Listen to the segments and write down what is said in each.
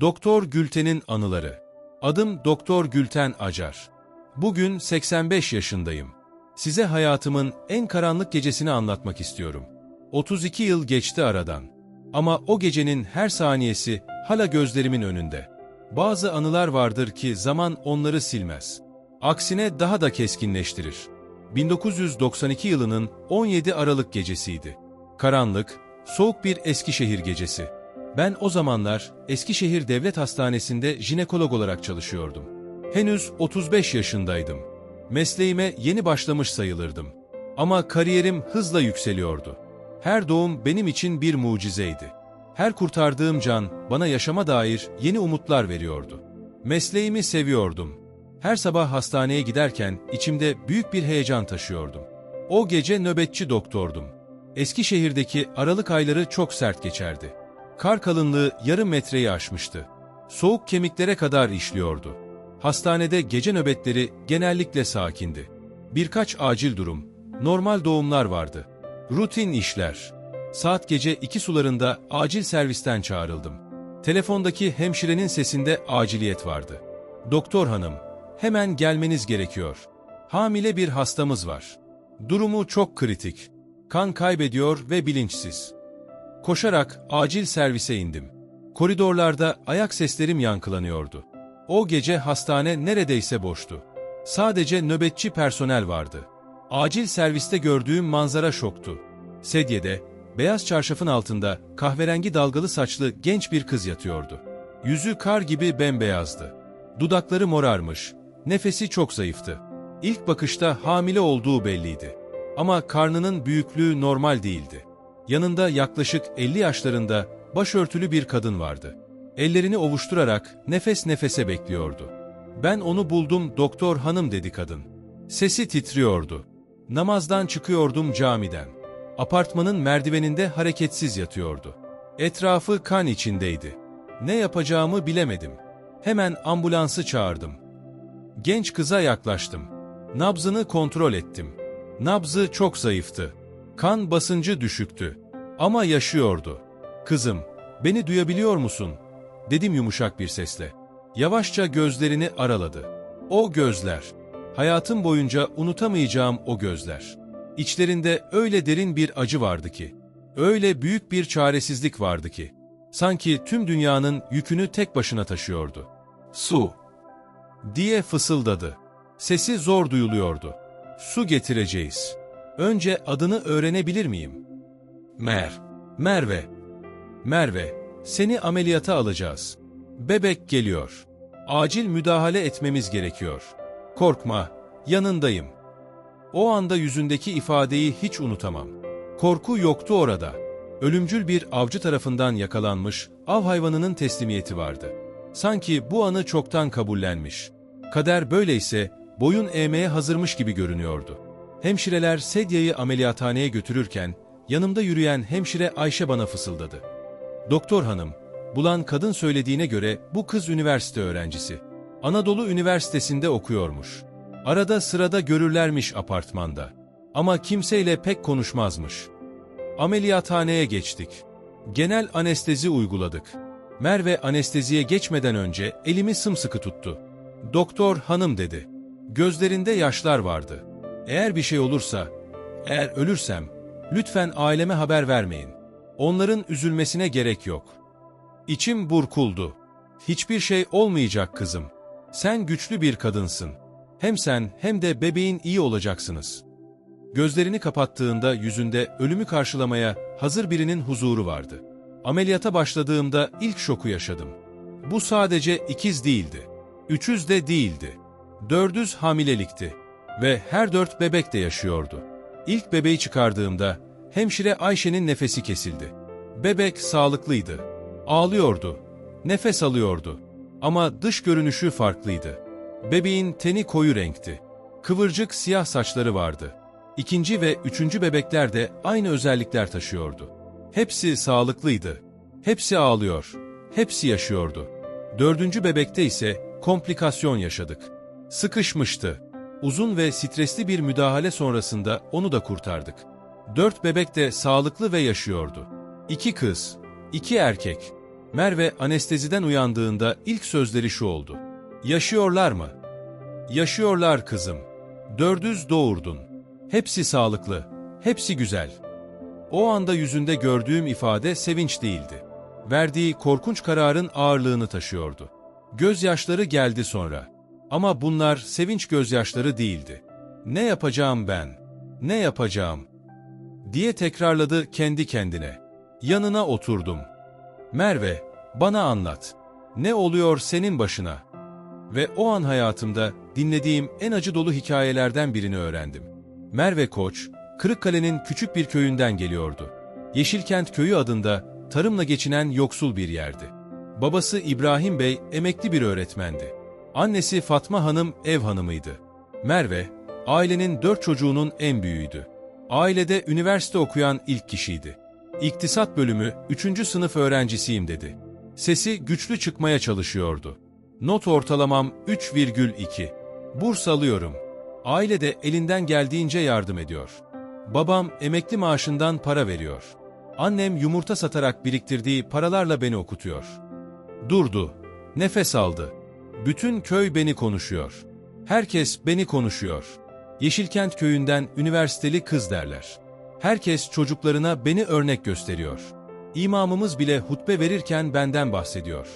Doktor Gülten'in anıları. Adım Doktor Gülten Acar. Bugün 85 yaşındayım. Size hayatımın en karanlık gecesini anlatmak istiyorum. 32 yıl geçti aradan. Ama o gecenin her saniyesi hala gözlerimin önünde. Bazı anılar vardır ki zaman onları silmez. Aksine daha da keskinleştirir. 1992 yılının 17 Aralık gecesiydi. Karanlık, soğuk bir Eskişehir gecesi. Ben o zamanlar Eskişehir Devlet Hastanesi'nde jinekolog olarak çalışıyordum. Henüz 35 yaşındaydım. Mesleğime yeni başlamış sayılırdım. Ama kariyerim hızla yükseliyordu. Her doğum benim için bir mucizeydi. Her kurtardığım can bana yaşama dair yeni umutlar veriyordu. Mesleğimi seviyordum. Her sabah hastaneye giderken içimde büyük bir heyecan taşıyordum. O gece nöbetçi doktordum. Eskişehir'deki aralık ayları çok sert geçerdi. Kar kalınlığı yarım metreyi aşmıştı. Soğuk kemiklere kadar işliyordu. Hastanede gece nöbetleri genellikle sakindi. Birkaç acil durum, normal doğumlar vardı. Rutin işler. Saat gece iki sularında acil servisten çağrıldım. Telefondaki hemşirenin sesinde aciliyet vardı. Doktor hanım, hemen gelmeniz gerekiyor. Hamile bir hastamız var. Durumu çok kritik. Kan kaybediyor ve bilinçsiz. Koşarak acil servise indim. Koridorlarda ayak seslerim yankılanıyordu. O gece hastane neredeyse boştu. Sadece nöbetçi personel vardı. Acil serviste gördüğüm manzara şoktu. Sedyede, beyaz çarşafın altında kahverengi dalgalı saçlı genç bir kız yatıyordu. Yüzü kar gibi bembeyazdı. Dudakları morarmış, nefesi çok zayıftı. İlk bakışta hamile olduğu belliydi. Ama karnının büyüklüğü normal değildi. Yanında yaklaşık 50 yaşlarında başörtülü bir kadın vardı. Ellerini ovuşturarak nefes nefese bekliyordu. Ben onu buldum doktor hanım dedi kadın. Sesi titriyordu. Namazdan çıkıyordum camiden. Apartmanın merdiveninde hareketsiz yatıyordu. Etrafı kan içindeydi. Ne yapacağımı bilemedim. Hemen ambulansı çağırdım. Genç kıza yaklaştım. Nabzını kontrol ettim. Nabzı çok zayıftı. Kan basıncı düşüktü. Ama yaşıyordu. Kızım, beni duyabiliyor musun? Dedim yumuşak bir sesle. Yavaşça gözlerini araladı. O gözler. Hayatım boyunca unutamayacağım o gözler. İçlerinde öyle derin bir acı vardı ki. Öyle büyük bir çaresizlik vardı ki. Sanki tüm dünyanın yükünü tek başına taşıyordu. Su. Diye fısıldadı. Sesi zor duyuluyordu. Su getireceğiz. Önce adını öğrenebilir miyim? Mer. Merve. Merve, seni ameliyata alacağız. Bebek geliyor. Acil müdahale etmemiz gerekiyor. Korkma, yanındayım. O anda yüzündeki ifadeyi hiç unutamam. Korku yoktu orada. Ölümcül bir avcı tarafından yakalanmış av hayvanının teslimiyeti vardı. Sanki bu anı çoktan kabullenmiş. Kader böyleyse boyun eğmeye hazırmış gibi görünüyordu. Hemşireler Sedya'yı ameliyathaneye götürürken yanımda yürüyen hemşire Ayşe bana fısıldadı. Doktor hanım, bulan kadın söylediğine göre bu kız üniversite öğrencisi. Anadolu Üniversitesi'nde okuyormuş. Arada sırada görürlermiş apartmanda. Ama kimseyle pek konuşmazmış. Ameliyathaneye geçtik. Genel anestezi uyguladık. Merve anesteziye geçmeden önce elimi sımsıkı tuttu. Doktor hanım dedi. Gözlerinde yaşlar vardı. Eğer bir şey olursa, eğer ölürsem, lütfen aileme haber vermeyin. Onların üzülmesine gerek yok. İçim burkuldu. Hiçbir şey olmayacak kızım. Sen güçlü bir kadınsın. Hem sen hem de bebeğin iyi olacaksınız. Gözlerini kapattığında yüzünde ölümü karşılamaya hazır birinin huzuru vardı. Ameliyata başladığımda ilk şoku yaşadım. Bu sadece ikiz değildi. Üçüz de değildi. Dördüz hamilelikti. Ve her dört bebek de yaşıyordu. İlk bebeği çıkardığımda hemşire Ayşe'nin nefesi kesildi. Bebek sağlıklıydı. Ağlıyordu. Nefes alıyordu. Ama dış görünüşü farklıydı. Bebeğin teni koyu renkti. Kıvırcık siyah saçları vardı. İkinci ve üçüncü bebekler de aynı özellikler taşıyordu. Hepsi sağlıklıydı. Hepsi ağlıyor. Hepsi yaşıyordu. Dördüncü bebekte ise komplikasyon yaşadık. Sıkışmıştı. Uzun ve stresli bir müdahale sonrasında onu da kurtardık. Dört bebek de sağlıklı ve yaşıyordu. İki kız, iki erkek. Merve anesteziden uyandığında ilk sözleri şu oldu. Yaşıyorlar mı? Yaşıyorlar kızım. Dördüz doğurdun. Hepsi sağlıklı, hepsi güzel. O anda yüzünde gördüğüm ifade sevinç değildi. Verdiği korkunç kararın ağırlığını taşıyordu. Gözyaşları geldi sonra. Ama bunlar sevinç gözyaşları değildi. Ne yapacağım ben? Ne yapacağım? diye tekrarladı kendi kendine. Yanına oturdum. Merve, bana anlat. Ne oluyor senin başına? Ve o an hayatımda dinlediğim en acı dolu hikayelerden birini öğrendim. Merve Koç, Kırıkkale'nin küçük bir köyünden geliyordu. Yeşilkent Köyü adında tarımla geçinen yoksul bir yerdi. Babası İbrahim Bey emekli bir öğretmendi. Annesi Fatma Hanım ev hanımıydı. Merve, ailenin dört çocuğunun en büyüğüydü. Ailede üniversite okuyan ilk kişiydi. İktisat bölümü 3. sınıf öğrencisiyim dedi. Sesi güçlü çıkmaya çalışıyordu. Not ortalamam 3,2. Burs alıyorum. Aile de elinden geldiğince yardım ediyor. Babam emekli maaşından para veriyor. Annem yumurta satarak biriktirdiği paralarla beni okutuyor. Durdu. Nefes aldı. Bütün köy beni konuşuyor. Herkes beni konuşuyor. Yeşilkent köyünden üniversiteli kız derler. Herkes çocuklarına beni örnek gösteriyor. İmamımız bile hutbe verirken benden bahsediyor.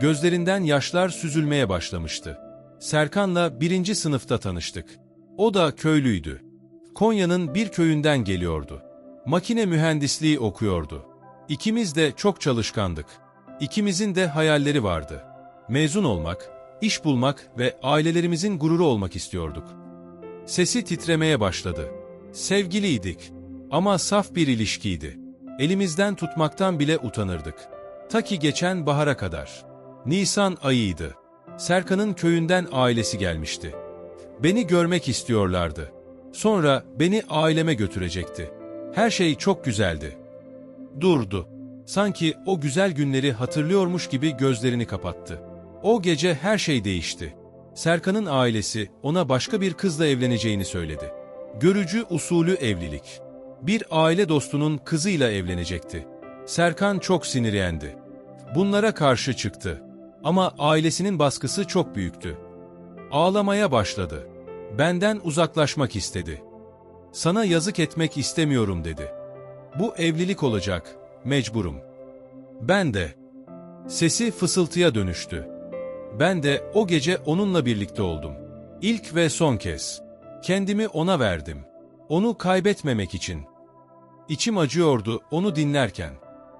Gözlerinden yaşlar süzülmeye başlamıştı. Serkan'la birinci sınıfta tanıştık. O da köylüydü. Konya'nın bir köyünden geliyordu. Makine mühendisliği okuyordu. İkimiz de çok çalışkandık. İkimizin de hayalleri vardı. Mezun olmak, iş bulmak ve ailelerimizin gururu olmak istiyorduk. Sesi titremeye başladı. Sevgiliydik ama saf bir ilişkiydi. Elimizden tutmaktan bile utanırdık. Ta ki geçen bahara kadar. Nisan ayıydı. Serkan'ın köyünden ailesi gelmişti. Beni görmek istiyorlardı. Sonra beni aileme götürecekti. Her şey çok güzeldi. Durdu. Sanki o güzel günleri hatırlıyormuş gibi gözlerini kapattı. O gece her şey değişti. Serkan'ın ailesi ona başka bir kızla evleneceğini söyledi. Görücü usulü evlilik. Bir aile dostunun kızıyla evlenecekti. Serkan çok sinirlendi. Bunlara karşı çıktı. Ama ailesinin baskısı çok büyüktü. Ağlamaya başladı. Benden uzaklaşmak istedi. Sana yazık etmek istemiyorum dedi. Bu evlilik olacak, mecburum. Ben de. Sesi fısıltıya dönüştü. Ben de o gece onunla birlikte oldum. İlk ve son kez. Kendimi ona verdim. Onu kaybetmemek için. İçim acıyordu onu dinlerken.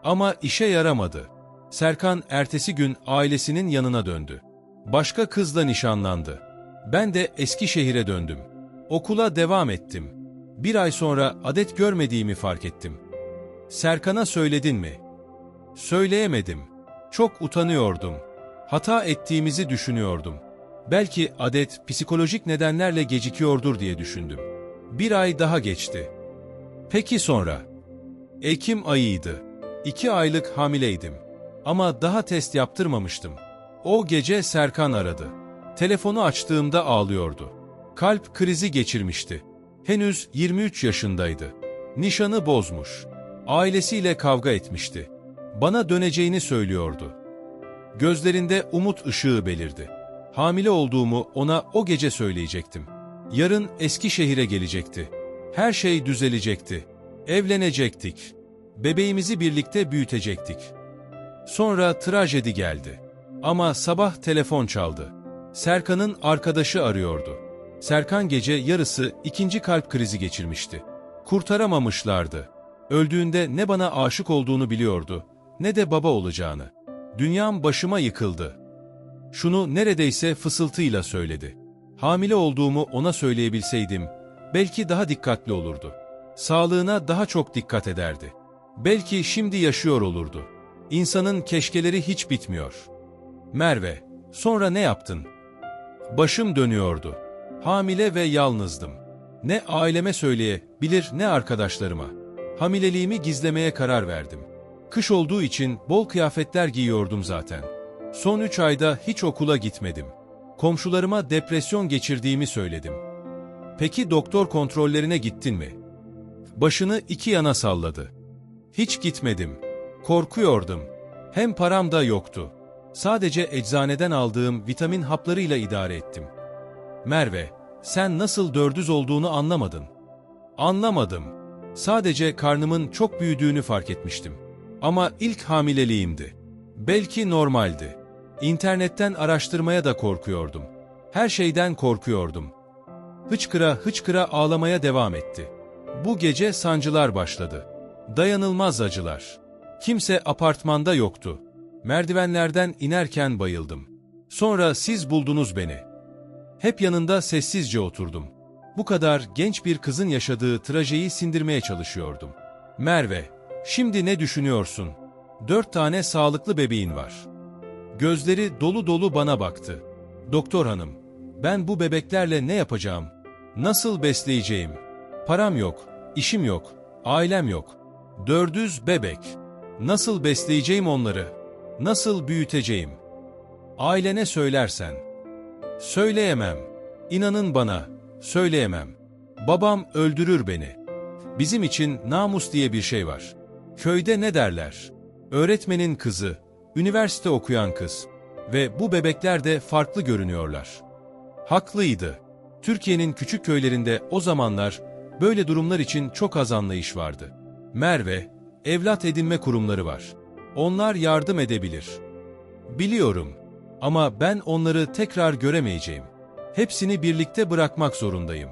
Ama işe yaramadı. Serkan ertesi gün ailesinin yanına döndü. Başka kızla nişanlandı. Ben de Eskişehir'e döndüm. Okula devam ettim. Bir ay sonra adet görmediğimi fark ettim. Serkan'a söyledin mi? Söyleyemedim. Çok utanıyordum. Hata ettiğimizi düşünüyordum. Belki adet psikolojik nedenlerle gecikiyordur diye düşündüm. Bir ay daha geçti. Peki sonra? Ekim ayıydı. İki aylık hamileydim. Ama daha test yaptırmamıştım. O gece Serkan aradı. Telefonu açtığımda ağlıyordu. Kalp krizi geçirmişti. Henüz 23 yaşındaydı. Nişanı bozmuş. Ailesiyle kavga etmişti. Bana döneceğini söylüyordu. Gözlerinde umut ışığı belirdi. Hamile olduğumu ona o gece söyleyecektim. Yarın Eskişehir'e gelecekti. Her şey düzelecekti. Evlenecektik. Bebeğimizi birlikte büyütecektik. Sonra trajedi geldi. Ama sabah telefon çaldı. Serkan'ın arkadaşı arıyordu. Serkan gece yarısı ikinci kalp krizi geçirmişti. Kurtaramamışlardı. Öldüğünde ne bana aşık olduğunu biliyordu, ne de baba olacağını. Dünyam başıma yıkıldı. Şunu neredeyse fısıltıyla söyledi. Hamile olduğumu ona söyleyebilseydim, belki daha dikkatli olurdu. Sağlığına daha çok dikkat ederdi. Belki şimdi yaşıyor olurdu. İnsanın keşkeleri hiç bitmiyor. Merve, sonra ne yaptın? Başım dönüyordu. Hamile ve yalnızdım. Ne aileme söyleyebilir ne arkadaşlarıma. Hamileliğimi gizlemeye karar verdim. Kış olduğu için bol kıyafetler giyiyordum zaten. Son üç ayda hiç okula gitmedim. Komşularıma depresyon geçirdiğimi söyledim. Peki doktor kontrollerine gittin mi? Başını iki yana salladı. Hiç gitmedim. Korkuyordum. Hem param da yoktu. Sadece eczaneden aldığım vitamin haplarıyla idare ettim. Merve, sen nasıl dördüz olduğunu anlamadın. Anlamadım. Sadece karnımın çok büyüdüğünü fark etmiştim. Ama ilk hamileliğimdi. Belki normaldi. İnternetten araştırmaya da korkuyordum. Her şeyden korkuyordum. Hıçkıra hıçkıra ağlamaya devam etti. Bu gece sancılar başladı. Dayanılmaz acılar. Kimse apartmanda yoktu. Merdivenlerden inerken bayıldım. Sonra siz buldunuz beni. Hep yanında sessizce oturdum. Bu kadar genç bir kızın yaşadığı trajeyi sindirmeye çalışıyordum. Merve, şimdi ne düşünüyorsun? Dört tane sağlıklı bebeğin var. Gözleri dolu dolu bana baktı. Doktor hanım, ben bu bebeklerle ne yapacağım? Nasıl besleyeceğim? Param yok, işim yok, ailem yok. Dördüz bebek. Nasıl besleyeceğim onları? Nasıl büyüteceğim? Ailene söylersen. Söyleyemem. İnanın bana, söyleyemem. Babam öldürür beni. Bizim için namus diye bir şey var. Köyde ne derler? Öğretmenin kızı, üniversite okuyan kız. Ve bu bebekler de farklı görünüyorlar. Haklıydı. Türkiye'nin küçük köylerinde o zamanlar böyle durumlar için çok az anlayış vardı. Merve, evlat edinme kurumları var. Onlar yardım edebilir. Biliyorum ama ben onları tekrar göremeyeceğim. Hepsini birlikte bırakmak zorundayım.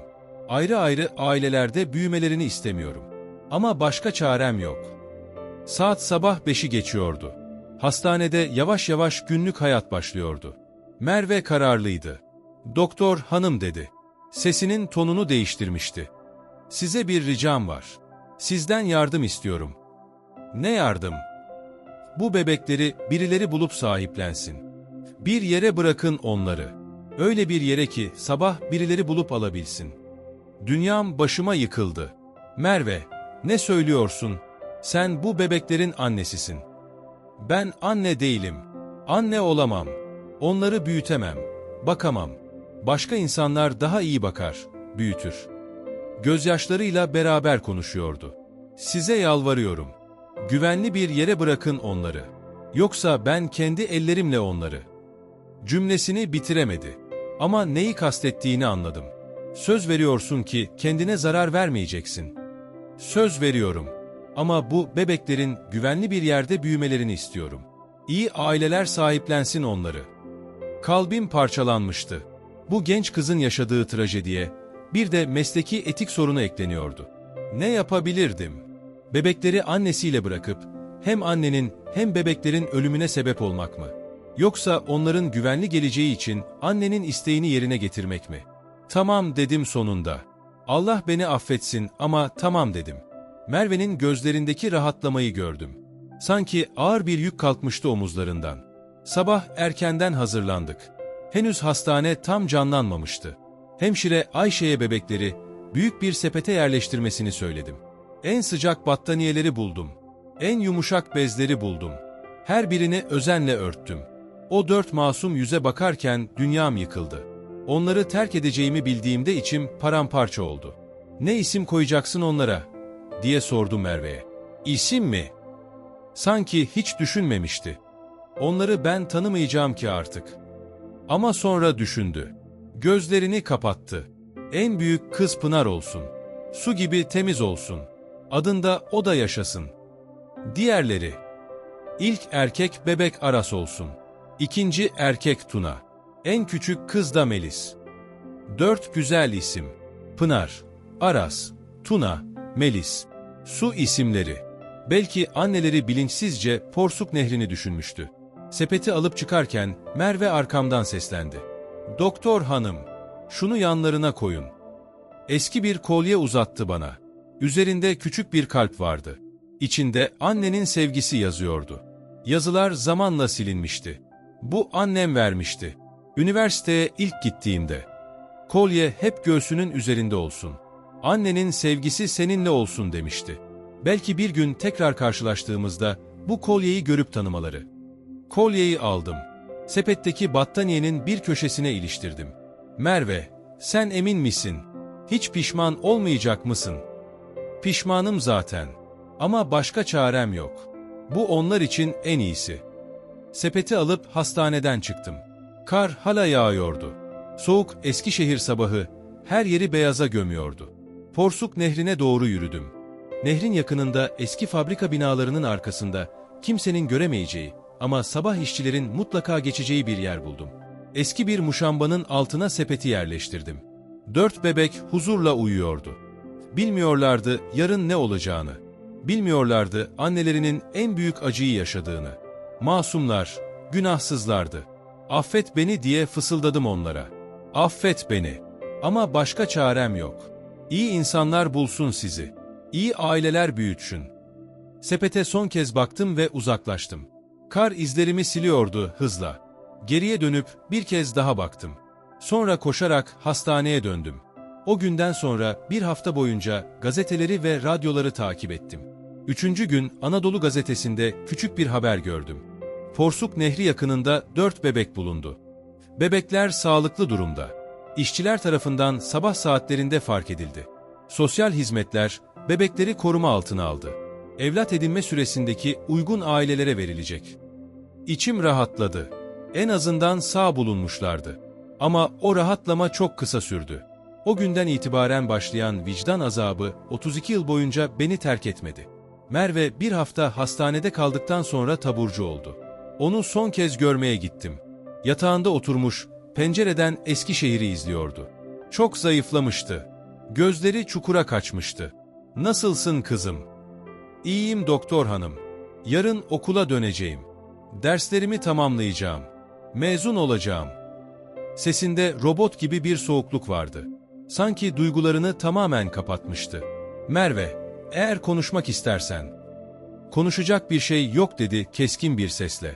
Ayrı ayrı ailelerde büyümelerini istemiyorum. Ama başka çarem yok. Saat sabah beşi geçiyordu. Hastanede yavaş yavaş günlük hayat başlıyordu. Merve kararlıydı. Doktor hanım dedi. Sesinin tonunu değiştirmişti. Size bir ricam var. Sizden yardım istiyorum. Ne yardım? Bu bebekleri birileri bulup sahiplensin. Bir yere bırakın onları. Öyle bir yere ki sabah birileri bulup alabilsin. Dünyam başıma yıkıldı. Merve, ne söylüyorsun? Sen bu bebeklerin annesisin. Ben anne değilim. Anne olamam. Onları büyütemem. Bakamam. Başka insanlar daha iyi bakar, büyütür. Gözyaşlarıyla beraber konuşuyordu. Size yalvarıyorum. Güvenli bir yere bırakın onları. Yoksa ben kendi ellerimle onları. Cümlesini bitiremedi. Ama neyi kastettiğini anladım. Söz veriyorsun ki kendine zarar vermeyeceksin. Söz veriyorum. Ama bu bebeklerin güvenli bir yerde büyümelerini istiyorum. İyi aileler sahiplensin onları. Kalbim parçalanmıştı. Bu genç kızın yaşadığı trajediye bir de mesleki etik sorunu ekleniyordu. Ne yapabilirdim? Bebekleri annesiyle bırakıp hem annenin hem bebeklerin ölümüne sebep olmak mı? Yoksa onların güvenli geleceği için annenin isteğini yerine getirmek mi? Tamam dedim sonunda. Allah beni affetsin ama tamam dedim. Merve'nin gözlerindeki rahatlamayı gördüm. Sanki ağır bir yük kalkmıştı omuzlarından. Sabah erkenden hazırlandık. Henüz hastane tam canlanmamıştı. Hemşire Ayşe'ye bebekleri büyük bir sepete yerleştirmesini söyledim. En sıcak battaniyeleri buldum. En yumuşak bezleri buldum. Her birini özenle örttüm. O dört masum yüze bakarken dünyam yıkıldı. Onları terk edeceğimi bildiğimde içim paramparça oldu. Ne isim koyacaksın onlara? Diye sordum Merve'ye. İsim mi? Sanki hiç düşünmemişti. Onları ben tanımayacağım ki artık. Ama sonra düşündü. Gözlerini kapattı. En büyük kız Pınar olsun. Su gibi temiz olsun. Adında o da yaşasın. Diğerleri. İlk erkek bebek Aras olsun. İkinci erkek Tuna. En küçük kız da Melis. Dört güzel isim. Pınar, Aras, Tuna, Melis. Su isimleri. Belki anneleri bilinçsizce Porsuk Nehri'ni düşünmüştü. Sepeti alıp çıkarken Merve arkamdan seslendi. Doktor hanım, şunu yanlarına koyun. Eski bir kolye uzattı bana. Üzerinde küçük bir kalp vardı. İçinde annenin sevgisi yazıyordu. Yazılar zamanla silinmişti. Bu annem vermişti. Üniversiteye ilk gittiğimde. Kolye hep göğsünün üzerinde olsun. Annenin sevgisi seninle olsun demişti. Belki bir gün tekrar karşılaştığımızda bu kolyeyi görüp tanımaları. Kolyeyi aldım. Sepetteki battaniyenin bir köşesine iliştirdim. Merve, sen emin misin? Hiç pişman olmayacak mısın? Pişmanım zaten. Ama başka çarem yok. Bu onlar için en iyisi. Sepeti alıp hastaneden çıktım. Kar hala yağıyordu. Soğuk Eskişehir sabahı her yeri beyaza gömüyordu. Porsuk nehrine doğru yürüdüm. Nehrin yakınında eski fabrika binalarının arkasında kimsenin göremeyeceği ama sabah işçilerin mutlaka geçeceği bir yer buldum. Eski bir muşambanın altına sepeti yerleştirdim. Dört bebek huzurla uyuyordu. Bilmiyorlardı yarın ne olacağını. Bilmiyorlardı annelerinin en büyük acıyı yaşadığını. Masumlar, günahsızlardı. Affet beni diye fısıldadım onlara. Affet beni. Ama başka çarem yok. İyi insanlar bulsun sizi. İyi aileler büyütsün. Sepete son kez baktım ve uzaklaştım. Kar izlerimi siliyordu hızla. Geriye dönüp bir kez daha baktım. Sonra koşarak hastaneye döndüm. O günden sonra bir hafta boyunca gazeteleri ve radyoları takip ettim. Üçüncü gün Anadolu gazetesinde küçük bir haber gördüm. Porsuk Nehri yakınında dört bebek bulundu. Bebekler sağlıklı durumda. İşçiler tarafından sabah saatlerinde fark edildi. Sosyal hizmetler bebekleri koruma altına aldı. Evlat edinme süresindeki uygun ailelere verilecek. İçim rahatladı. En azından sağ bulunmuşlardı. Ama o rahatlama çok kısa sürdü. O günden itibaren başlayan vicdan azabı 32 yıl boyunca beni terk etmedi. Merve bir hafta hastanede kaldıktan sonra taburcu oldu. Onu son kez görmeye gittim. Yatağında oturmuş, pencereden Eskişehir'i izliyordu. Çok zayıflamıştı. Gözleri çukura kaçmıştı. Nasılsın kızım? İyiyim doktor hanım. Yarın okula döneceğim. Derslerimi tamamlayacağım. Mezun olacağım. Sesinde robot gibi bir soğukluk vardı. Sanki duygularını tamamen kapatmıştı. Merve, eğer konuşmak istersen. Konuşacak bir şey yok dedi keskin bir sesle.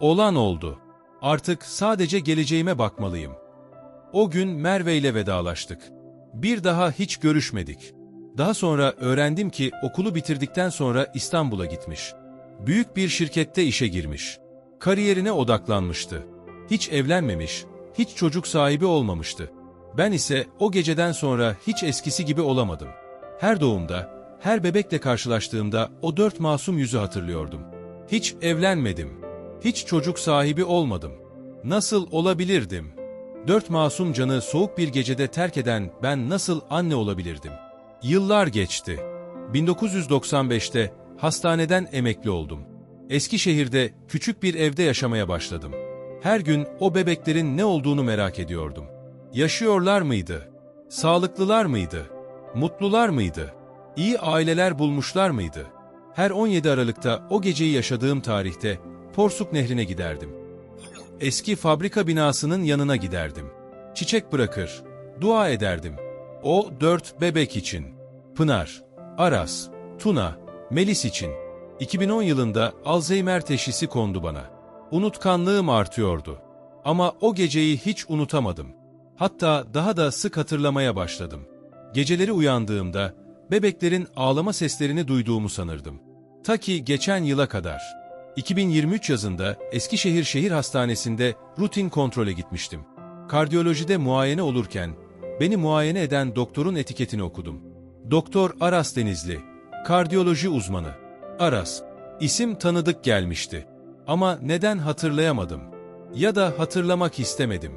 Olan oldu. Artık sadece geleceğime bakmalıyım. O gün Merve ile vedalaştık. Bir daha hiç görüşmedik. Daha sonra öğrendim ki okulu bitirdikten sonra İstanbul'a gitmiş. Büyük bir şirkette işe girmiş. Kariyerine odaklanmıştı. Hiç evlenmemiş, hiç çocuk sahibi olmamıştı. Ben ise o geceden sonra hiç eskisi gibi olamadım. Her doğumda, her bebekle karşılaştığımda o dört masum yüzü hatırlıyordum. Hiç evlenmedim. Hiç çocuk sahibi olmadım. Nasıl olabilirdim? Dört masum canı soğuk bir gecede terk eden ben nasıl anne olabilirdim? Yıllar geçti. 1995'te hastaneden emekli oldum. Eskişehir'de küçük bir evde yaşamaya başladım. Her gün o bebeklerin ne olduğunu merak ediyordum. Yaşıyorlar mıydı? Sağlıklılar mıydı? Mutlular mıydı? İyi aileler bulmuşlar mıydı? Her 17 Aralık'ta o geceyi yaşadığım tarihte Porsuk Nehri'ne giderdim. Eski fabrika binasının yanına giderdim. Çiçek bırakır, dua ederdim. O dört bebek için. Pınar, Aras, Tuna, Melis için. 2010 yılında Alzheimer teşhisi kondu bana. Unutkanlığım artıyordu. Ama o geceyi hiç unutamadım. Hatta daha da sık hatırlamaya başladım. Geceleri uyandığımda bebeklerin ağlama seslerini duyduğumu sanırdım. Ta ki geçen yıla kadar. 2023 yazında Eskişehir Şehir Hastanesi'nde rutin kontrole gitmiştim. Kardiyolojide muayene olurken beni muayene eden doktorun etiketini okudum. Doktor Aras Denizli, kardiyoloji uzmanı. Aras, isim tanıdık gelmişti. Ama neden hatırlayamadım? Ya da hatırlamak istemedim.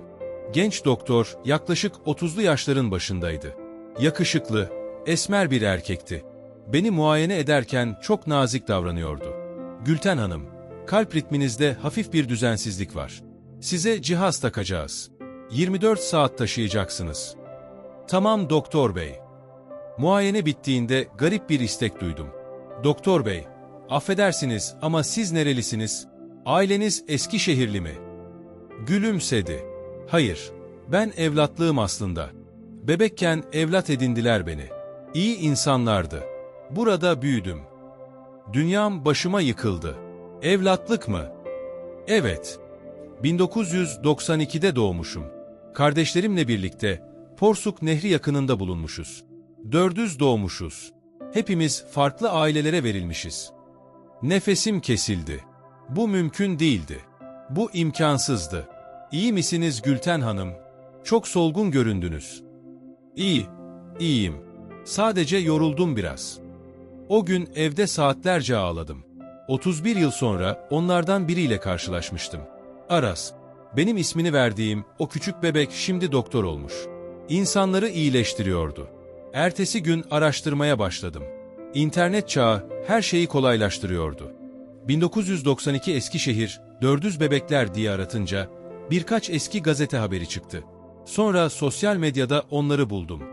Genç doktor yaklaşık 30'lu yaşların başındaydı. Yakışıklı, esmer bir erkekti. Beni muayene ederken çok nazik davranıyordu. Gülten Hanım, kalp ritminizde hafif bir düzensizlik var. Size cihaz takacağız. 24 saat taşıyacaksınız. Tamam doktor bey. Muayene bittiğinde garip bir istek duydum. Doktor bey, affedersiniz ama siz nerelisiniz? Aileniz Eskişehirli mi? Gülümsedi. Hayır, ben evlatlığım aslında. Bebekken evlat edindiler beni. İyi insanlardı. Burada büyüdüm. Dünyam başıma yıkıldı. Evlatlık mı? Evet. 1992'de doğmuşum. Kardeşlerimle birlikte Porsuk Nehri yakınında bulunmuşuz. Dördüz doğmuşuz. Hepimiz farklı ailelere verilmişiz. Nefesim kesildi. Bu mümkün değildi. Bu imkansızdı. İyi misiniz Gülten Hanım? Çok solgun göründünüz. İyi, iyiyim. Sadece yoruldum biraz. O gün evde saatlerce ağladım. 31 yıl sonra onlardan biriyle karşılaşmıştım. Aras. Benim ismini verdiğim o küçük bebek şimdi doktor olmuş. İnsanları iyileştiriyordu. Ertesi gün araştırmaya başladım. İnternet çağı her şeyi kolaylaştırıyordu. 1992 Eskişehir, Dördüz Bebekler diye aratınca birkaç eski gazete haberi çıktı. Sonra sosyal medyada onları buldum.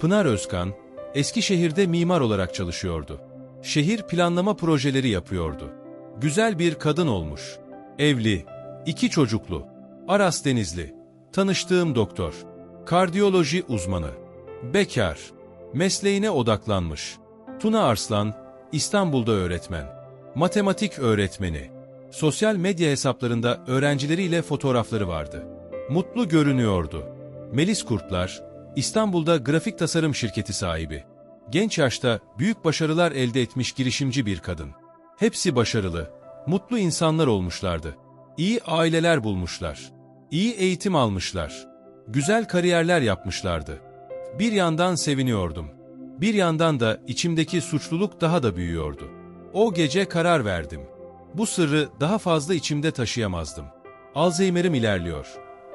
Pınar Özkan, Eskişehir'de mimar olarak çalışıyordu. Şehir planlama projeleri yapıyordu. Güzel bir kadın olmuş. Evli, iki çocuklu. Aras Denizli. Tanıştığım doktor. Kardiyoloji uzmanı. Bekar. Mesleğine odaklanmış. Tuna Arslan, İstanbul'da öğretmen. Matematik öğretmeni. Sosyal medya hesaplarında öğrencileriyle fotoğrafları vardı. Mutlu görünüyordu. Melis Kurtlar, İstanbul'da grafik tasarım şirketi sahibi. Genç yaşta büyük başarılar elde etmiş girişimci bir kadın. Hepsi başarılı, mutlu insanlar olmuşlardı. İyi aileler bulmuşlar. İyi eğitim almışlar. Güzel kariyerler yapmışlardı. Bir yandan seviniyordum. Bir yandan da içimdeki suçluluk daha da büyüyordu. O gece karar verdim. Bu sırrı daha fazla içimde taşıyamazdım. Alzheimer'im ilerliyor.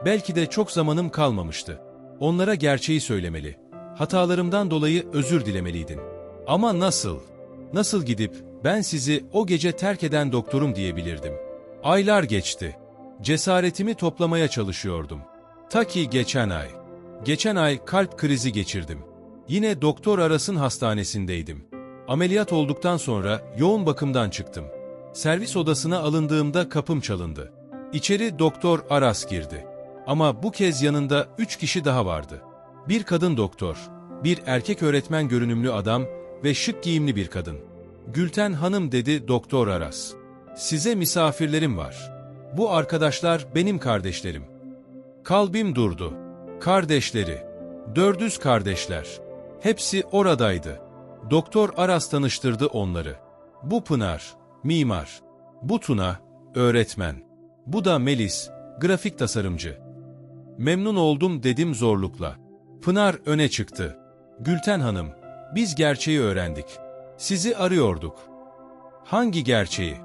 Belki de çok zamanım kalmamıştı. Onlara gerçeği söylemeli. Hatalarımdan dolayı özür dilemeliydin. Ama nasıl? Nasıl gidip ben sizi o gece terk eden doktorum diyebilirdim. Aylar geçti. Cesaretimi toplamaya çalışıyordum. Ta ki geçen ay. Geçen ay kalp krizi geçirdim. Yine doktor Aras'ın hastanesindeydim. Ameliyat olduktan sonra yoğun bakımdan çıktım. Servis odasına alındığımda kapım çalındı. İçeri doktor Aras girdi. Ama bu kez yanında üç kişi daha vardı. Bir kadın doktor, bir erkek öğretmen görünümlü adam ve şık giyimli bir kadın. Gülten Hanım dedi Doktor Aras. Size misafirlerim var. Bu arkadaşlar benim kardeşlerim. Kalbim durdu. Kardeşleri. Dördüz kardeşler. Hepsi oradaydı. Doktor Aras tanıştırdı onları. Bu Pınar, mimar. Bu Tuna, öğretmen. Bu da Melis, grafik tasarımcı. Memnun oldum dedim zorlukla. Pınar öne çıktı. Gülten Hanım, biz gerçeği öğrendik. Sizi arıyorduk. Hangi gerçeği?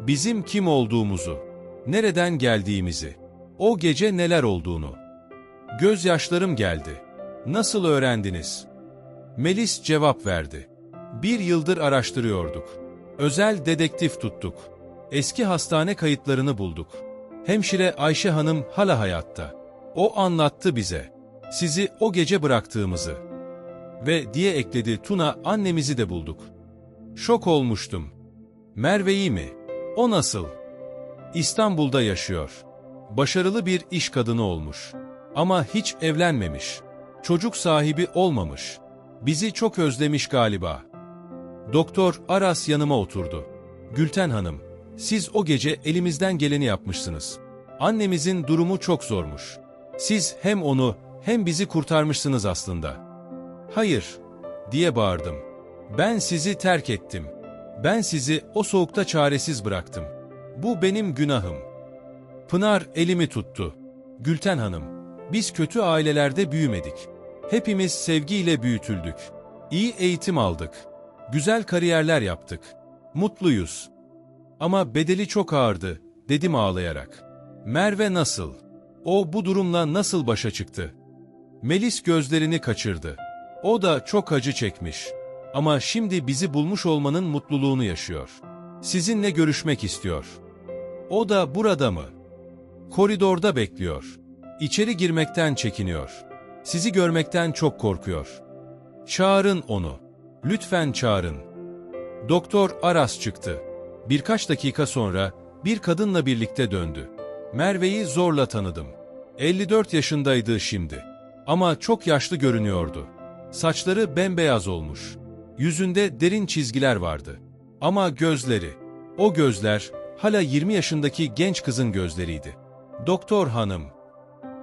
Bizim kim olduğumuzu, nereden geldiğimizi, o gece neler olduğunu. Gözyaşlarım geldi. Nasıl öğrendiniz? Melis cevap verdi. Bir yıldır araştırıyorduk. Özel dedektif tuttuk. Eski hastane kayıtlarını bulduk. Hemşire Ayşe Hanım hala hayatta. O anlattı bize. Sizi o gece bıraktığımızı. Ve diye ekledi Tuna annemizi de bulduk. Şok olmuştum. Merve'yi mi? O nasıl? İstanbul'da yaşıyor. Başarılı bir iş kadını olmuş. Ama hiç evlenmemiş. Çocuk sahibi olmamış. Bizi çok özlemiş galiba. Doktor Aras yanıma oturdu. Gülten Hanım, siz o gece elimizden geleni yapmışsınız. Annemizin durumu çok zormuş. Siz hem onu hem bizi kurtarmışsınız aslında. Hayır, diye bağırdım. Ben sizi terk ettim. Ben sizi o soğukta çaresiz bıraktım. Bu benim günahım. Pınar elimi tuttu. Gülten Hanım, biz kötü ailelerde büyümedik. Hepimiz sevgiyle büyütüldük. İyi eğitim aldık. Güzel kariyerler yaptık. Mutluyuz. Ama bedeli çok ağırdı, dedim ağlayarak. Merve nasıl? O bu durumla nasıl başa çıktı? Melis gözlerini kaçırdı. O da çok acı çekmiş. Ama şimdi bizi bulmuş olmanın mutluluğunu yaşıyor. Sizinle görüşmek istiyor. O da burada mı? Koridorda bekliyor. İçeri girmekten çekiniyor. Sizi görmekten çok korkuyor. Çağırın onu. Lütfen çağırın. Doktor Aras çıktı. Birkaç dakika sonra bir kadınla birlikte döndü. Merve'yi zorla tanıdım. 54 yaşındaydı şimdi. Ama çok yaşlı görünüyordu. Saçları bembeyaz olmuş. Yüzünde derin çizgiler vardı. Ama gözleri, o gözler hala 20 yaşındaki genç kızın gözleriydi. Doktor hanım,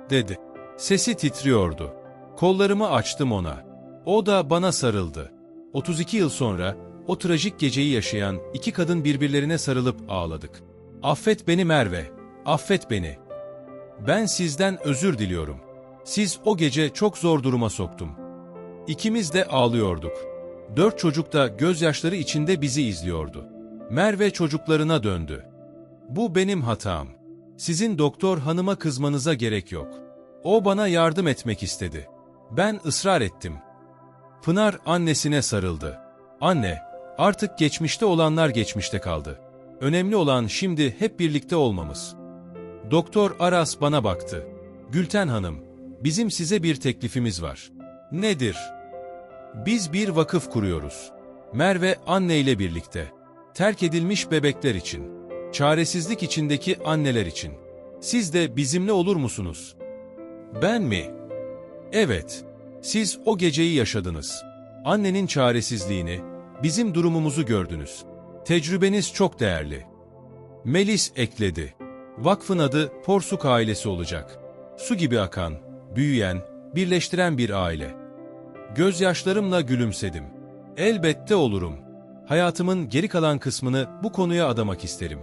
dedi. Sesi titriyordu. Kollarımı açtım ona. O da bana sarıldı. 32 yıl sonra o trajik geceyi yaşayan iki kadın birbirlerine sarılıp ağladık. Affet beni Merve, affet beni. Ben sizden özür diliyorum. Siz o gece çok zor duruma soktum. İkimiz de ağlıyorduk. Dört çocuk da gözyaşları içinde bizi izliyordu. Merve çocuklarına döndü. Bu benim hatam. Sizin doktor hanıma kızmanıza gerek yok. O bana yardım etmek istedi. Ben ısrar ettim. Pınar annesine sarıldı. Anne, artık geçmişte olanlar geçmişte kaldı. Önemli olan şimdi hep birlikte olmamız. Doktor Aras bana baktı. Gülten Hanım, bizim size bir teklifimiz var. Nedir? Biz bir vakıf kuruyoruz. Merve anne ile birlikte. Terk edilmiş bebekler için. Çaresizlik içindeki anneler için. Siz de bizimle olur musunuz? Ben mi? Evet. Siz o geceyi yaşadınız. Annenin çaresizliğini, bizim durumumuzu gördünüz. Tecrübeniz çok değerli. Melis ekledi. Vakfın adı Porsuk ailesi olacak. Su gibi akan, büyüyen, birleştiren bir aile. Gözyaşlarımla gülümsedim. Elbette olurum. Hayatımın geri kalan kısmını bu konuya adamak isterim.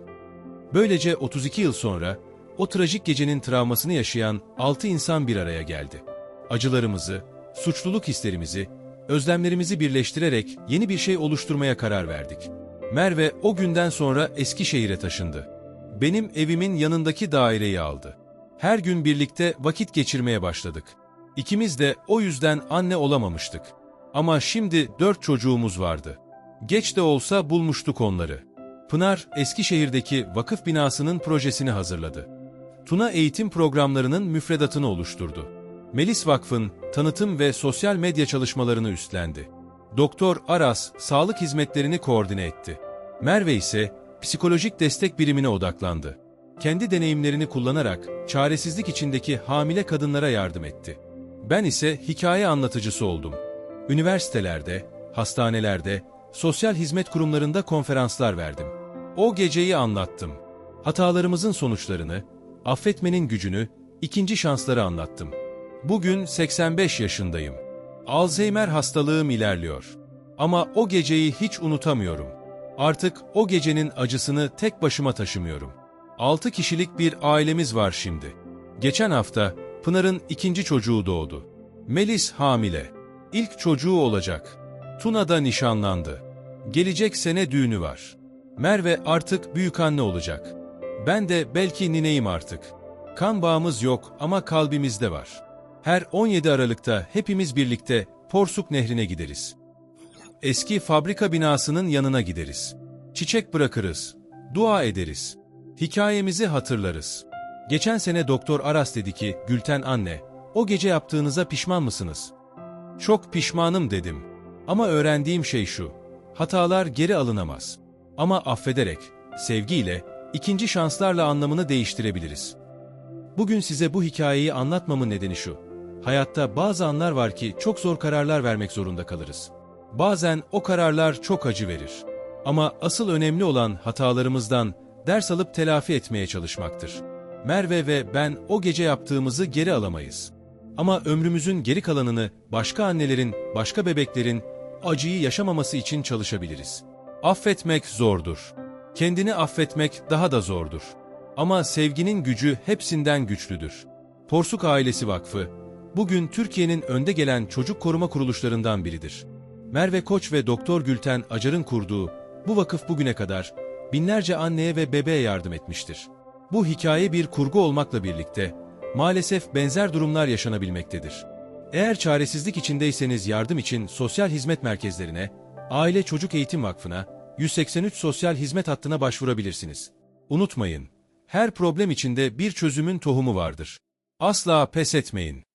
Böylece 32 yıl sonra o trajik gecenin travmasını yaşayan 6 insan bir araya geldi. Acılarımızı, suçluluk hislerimizi, özlemlerimizi birleştirerek yeni bir şey oluşturmaya karar verdik. Merve o günden sonra Eskişehir'e taşındı. Benim evimin yanındaki daireyi aldı. Her gün birlikte vakit geçirmeye başladık. İkimiz de o yüzden anne olamamıştık. Ama şimdi dört çocuğumuz vardı. Geç de olsa bulmuştuk onları. Pınar, Eskişehir'deki vakıf binasının projesini hazırladı. Tuna eğitim programlarının müfredatını oluşturdu. Melis Vakfı'nın tanıtım ve sosyal medya çalışmalarını üstlendi. Doktor Aras, sağlık hizmetlerini koordine etti. Merve ise psikolojik destek birimine odaklandı. Kendi deneyimlerini kullanarak çaresizlik içindeki hamile kadınlara yardım etti. Ben ise hikaye anlatıcısı oldum. Üniversitelerde, hastanelerde, sosyal hizmet kurumlarında konferanslar verdim. O geceyi anlattım. Hatalarımızın sonuçlarını, affetmenin gücünü, ikinci şansları anlattım. Bugün 85 yaşındayım. Alzheimer hastalığım ilerliyor. Ama o geceyi hiç unutamıyorum. Artık o gecenin acısını tek başıma taşımıyorum. 6 kişilik bir ailemiz var şimdi. Geçen hafta Pınar'ın ikinci çocuğu doğdu. Melis hamile. İlk çocuğu olacak. Tuna da nişanlandı. Gelecek sene düğünü var. Merve artık büyük anne olacak. Ben de belki nineyim artık. Kan bağımız yok ama kalbimizde var. Her 17 Aralık'ta hepimiz birlikte Porsuk Nehri'ne gideriz. Eski fabrika binasının yanına gideriz. Çiçek bırakırız. Dua ederiz. Hikayemizi hatırlarız. Geçen sene Doktor Aras dedi ki, Gülten anne, o gece yaptığınıza pişman mısınız? Çok pişmanım dedim. Ama öğrendiğim şey şu, hatalar geri alınamaz. Ama affederek, sevgiyle, ikinci şanslarla anlamını değiştirebiliriz. Bugün size bu hikayeyi anlatmamın nedeni şu. Hayatta bazı anlar var ki çok zor kararlar vermek zorunda kalırız. Bazen o kararlar çok acı verir. Ama asıl önemli olan hatalarımızdan ders alıp telafi etmeye çalışmaktır. Merve ve ben o gece yaptığımızı geri alamayız. Ama ömrümüzün geri kalanını başka annelerin, başka bebeklerin acıyı yaşamaması için çalışabiliriz. Affetmek zordur. Kendini affetmek daha da zordur. Ama sevginin gücü hepsinden güçlüdür. Porsuk Ailesi Vakfı, bugün Türkiye'nin önde gelen çocuk koruma kuruluşlarından biridir. Merve Koç ve Doktor Gülten Acar'ın kurduğu bu vakıf bugüne kadar binlerce anneye ve bebeğe yardım etmiştir. Bu hikaye bir kurgu olmakla birlikte maalesef benzer durumlar yaşanabilmektedir. Eğer çaresizlik içindeyseniz yardım için sosyal hizmet merkezlerine, Aile Çocuk Eğitim Vakfı'na, 183 sosyal hizmet hattına başvurabilirsiniz. Unutmayın, her problem içinde bir çözümün tohumu vardır. Asla pes etmeyin.